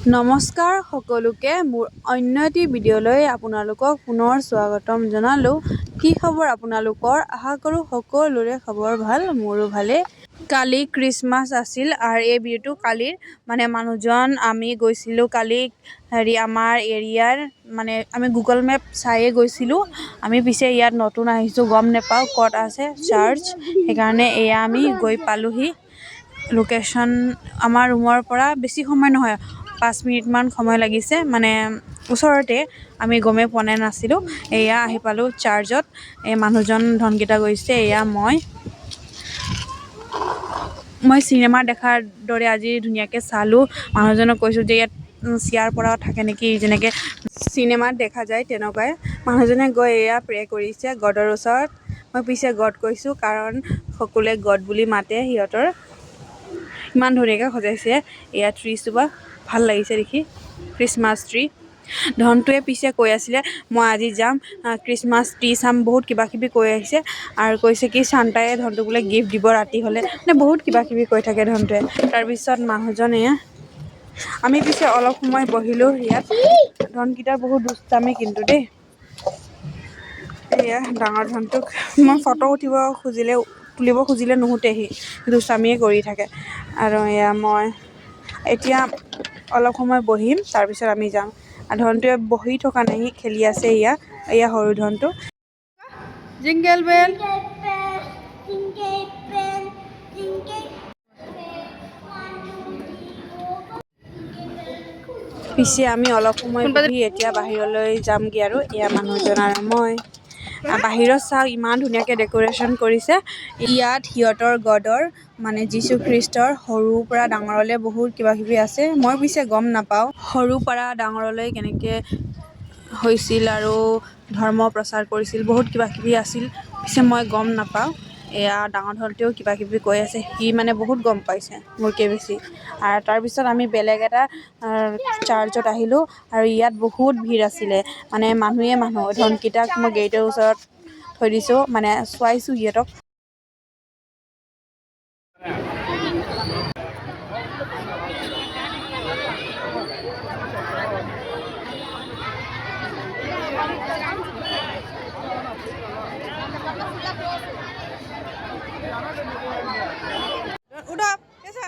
নমস্কাৰ সকলোকে মোৰ অন্য এটি ভিডিঅ'লৈ আপোনালোকক পুনৰ স্বাগতম জনালোঁ। কি খবৰ আপোনালোকৰ? আশা কৰোঁ সকলোৰে খবৰ ভাল মোৰো ভালে কালি ক্ৰিছমাছ আছিল আৰু এই ভিডিঅ'টো কালিৰ মানে মানুহজন আমি গৈছিলোঁ কালি হেৰি আমাৰ এৰিয়াৰ মানে আমি গুগল মেপ চায়ে গৈছিলোঁ। আমি পিছে ইয়াত নতুন আহিছোঁ গম নাপাওঁ ক'ত আছে চাৰ্চ সেইকাৰণে এয়া আমি গৈ পালোঁহি। লোকেশ্যন আমাৰ ৰুমৰ পৰা বেছি সময় নহয় পাঁচ মিনিটমান সময় লাগিছে। মানে ওচৰতে আমি গমেই পোৱা নাই, নাছিলোঁ। এয়া আহি পালোঁ চাৰ্জত এই মানুহজন, ধনকেইটা গৈছে, এয়া মই। মই চিনেমা দেখাৰ দৰে আজি ধুনীয়াকৈ চালোঁ। মানুহজনক কৈছোঁ যে, ইয়াত চিয়াৰ পৰাও থাকে নেকি, যেনেকৈ চিনেমাত দেখা যায় তেনেকুৱাই। মানুহজনে গৈ এয়া প্ৰে কৰিছে, গডৰ ওচৰত। মই পিছে গড কৈছোঁ, কাৰণ সকলোৱে গড বুলি মাতে সিহঁতৰ। ইমান ধুনীয়াকৈ সজাইছে। এয়া ট্ৰিজোপা ভালো লাগিছে দেখি। খ্ৰীষ্টমাছ ট্ৰি ধনটোৱে পিছে কৈ আছিলে, মই আজি যাম খ্ৰীষ্টমাছ ট্ৰি চাম বহুত কিবা কিবি কৈ আহিছে। আৰু কৈছে কি চান্তাই ধনটোক বোলে গিফ্ট দিব ৰাতি হ'লে মানে বহুত কিবা কিবি কৈ থাকে ধনটোৱে। তাৰপিছত মানুহজনে আমি পিছে অলপ সময় বহিলোঁ ইয়াত। ধনকেইটা বহুত দুষ্টামি কিন্তু দেই। এয়া ডাঙৰ ধনটোক, মই ফটো উঠিব খুজিলে, তুলিব খুজিলে নুঠেহি দুষ্টামিয়ে কৰি থাকে। আৰু এয়া মই এতিয়া অলপ সময় বহিম তাৰপিছত আমি যাম। আৰু ধনটোৱে বহি থকা নাই সি খেলি আছে এয়া এয়া সৰু ধনটো। জিংগেল বেল। পিছে আমি অলপ সময় বহি এতিয়া বাহিৰলৈ যামগৈ আৰু এয়া মানুহজন আৰু মই। বাহিৰত চাওক ইমান ধুনীয়াকৈ ডেক'ৰেশ্যন কৰিছে। ইয়াত সিহঁতৰ গডৰ মানে যীশু খ্ৰীষ্টৰ সৰুৰ পৰা ডাঙৰলৈ বহুত কিবা কিবি আছে। মই পিছে গম নাপাওঁ সৰুৰ পৰা ডাঙৰলৈ কেনেকৈ হৈছিল আৰু ধৰ্ম প্ৰচাৰ কৰিছিল বহুত কিবা কিবি আছিল। পিছে মই গম নাপাওঁ। এয়া ডাঙৰ ধৰণতেও কিবা কিবি কৈ আছে। সি মানে বহুত গম পাইছে মোতকৈ বেছি। আৰু তাৰপিছত আমি বেলেগ এটা আহ, চাৰ্চত আহিলোঁ আৰু ইয়াত বহুত ভিৰ আছিলে। মানে মানুহে মানুহ ধনকেইটাক মই গেটৰ ওচৰত থৈ দিছোঁ। মানে চোৱাইছোঁ সিহঁতক। কেঁচা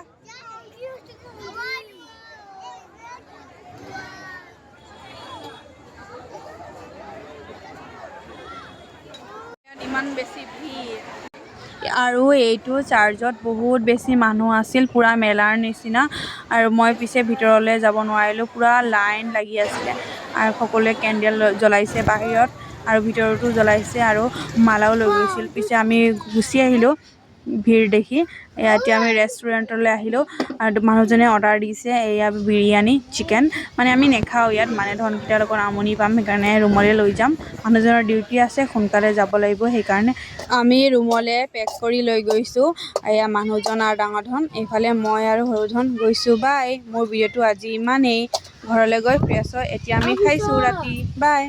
ইয়াত ইমান বেছি ভিৰ। আৰু এইটো চাৰ্জত বহুত বেছি মানুহ আছিল পূৰা মেলাৰ নিচিনা আৰু মই পিছে ভিতৰলৈ যাব নোৱাৰিলোঁ পূৰা লাইন লাগি আছিলে। আৰু সকলোৱে কেণ্ডেল জ্বলাইছে বাহিৰত আৰু ভিতৰতো জ্বলাইছে আৰু মালাও লৈ গৈছিল। পিছে আমি গুচি আহিলোঁ। ভিৰ দেখি। এতিয়া আমি ৰেষ্টুৰেণ্টলৈ আহিলোঁ আৰু মানুহজনে অৰ্ডাৰ দিছে এয়া বিৰিয়ানী চিকেন মানে আমি নেখাওঁ ইয়াত মানে ধনকেইটাৰ লগত আমনি পাম, সেইকাৰণে ৰুমলৈ লৈ যাম। মানুহজনৰ ডিউটি আছে, সোনকালে যাব লাগিব, সেইকাৰণে আমি ৰুমলৈ পেক কৰি লৈ গৈছোঁ। এয়া মানুহজন আৰু ডাঙৰ ধন, এইফালে মই আৰু সৰু ধন গৈছোঁ বাই মোৰ ভিডিঅ'টো আজি ইমানেই। ঘৰলৈ গৈ ফ্ৰেছ হয়, এতিয়া আমি খাইছোঁ ৰাতি বাই